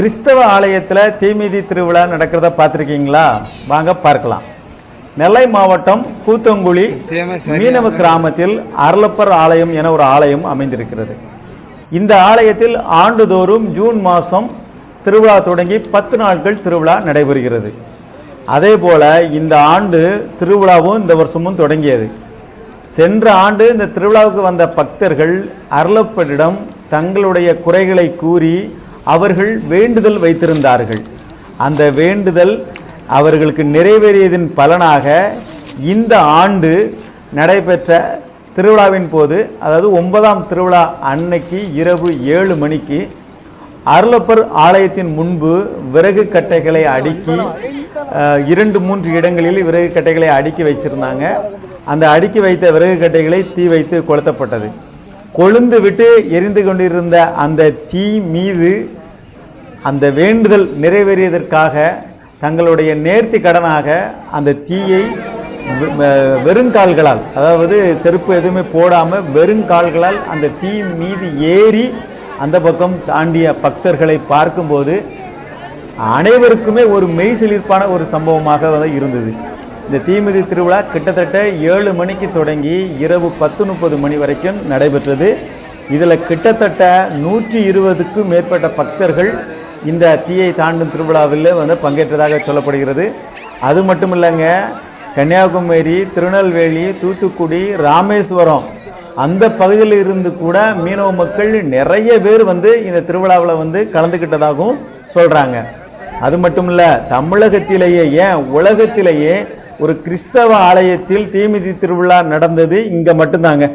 கிறிஸ்தவ ஆலயத்தில் தீமிதி திருவிழா நடக்கிறத பார்த்துருக்கீங்களா? வாங்க பார்க்கலாம். நெல்லை மாவட்டம் கூத்தங்குழி மீனவ கிராமத்தில் அருளப்பர் ஆலயம் என ஒரு ஆலயம் அமைந்திருக்கிறது. இந்த ஆலயத்தில் ஆண்டுதோறும் ஜூன் மாதம் திருவிழா தொடங்கி பத்து நாட்கள் திருவிழா நடைபெறுகிறது. அதே போல இந்த ஆண்டு திருவிழாவும் இந்த வருஷமும் தொடங்கியது. சென்ற ஆண்டு இந்த திருவிழாவுக்கு வந்த பக்தர்கள் அருளப்பரிடம் தங்களுடைய குறைகளை கூறி அவர்கள் வேண்டுதல் வைத்திருந்தார்கள். அந்த வேண்டுதல் அவர்களுக்கு நிறைவேறியதின் பலனாக இந்த ஆண்டு நடைபெற்ற திருவிழாவின் போது அதாவது ஒன்பதாம் திருவிழா அன்னைக்கு இரவு ஏழு மணிக்கு அருளப்பர் ஆலயத்தின் முன்பு விறகு கட்டைகளை அடுக்கி இரண்டு மூன்று இடங்களில் விறகு கட்டைகளை அடுக்கி வச்சிருந்தாங்க. அந்த அடுக்கி வைத்த விறகு கட்டைகளை தீ வைத்து கொளுத்தப்பட்டது. கொழுந்து விட்டு எரிந்து கொண்டிருந்த அந்த தீ மீது அந்த வேண்டுதல் நிறைவேறியதற்காக தங்களுடைய நேர்த்தி கடனாக அந்த தீயை வெ- வெறுங்கால்களால் அதாவது செருப்பு எதுவுமே போடாமல் வெறுங்கால்களால் அந்த தீ மீது ஏறி அந்த பக்கம் தாண்டிய பக்தர்களை பார்க்கும்போது அனைவருக்குமே ஒரு மெய் சிலிர்ப்பான ஒரு சம்பவமாக இருந்தது. இந்த தீமிதி திருவிழா கிட்டத்தட்ட ஏழு மணிக்கு தொடங்கி இரவு பத்து முப்பது மணி வரைக்கும் நடைபெற்றது. இதில் கிட்டத்தட்ட நூற்றி இருபதுக்கும் மேற்பட்ட பக்தர்கள் இந்த தீயை தாண்டும் திருவிழாவில் வந்து பங்கேற்றதாக சொல்லப்படுகிறது. அது மட்டும் இல்லைங்க கன்னியாகுமரி திருநெல்வேலி தூத்துக்குடி ராமேஸ்வரம் அந்த பகுதியில் இருந்து கூட மீனவ மக்கள் நிறைய பேர் வந்து இந்த திருவிழாவில் வந்து கலந்துக்கிட்டதாகவும் சொல்கிறாங்க அது மட்டும் இல்லை தமிழகத்திலேயே ஏன் உலகத்திலேயே ஒரு கிறிஸ்தவ ஆலயத்தில் தீமிதி திருவிழா நடந்தது இங்கே மட்டும்தாங்க.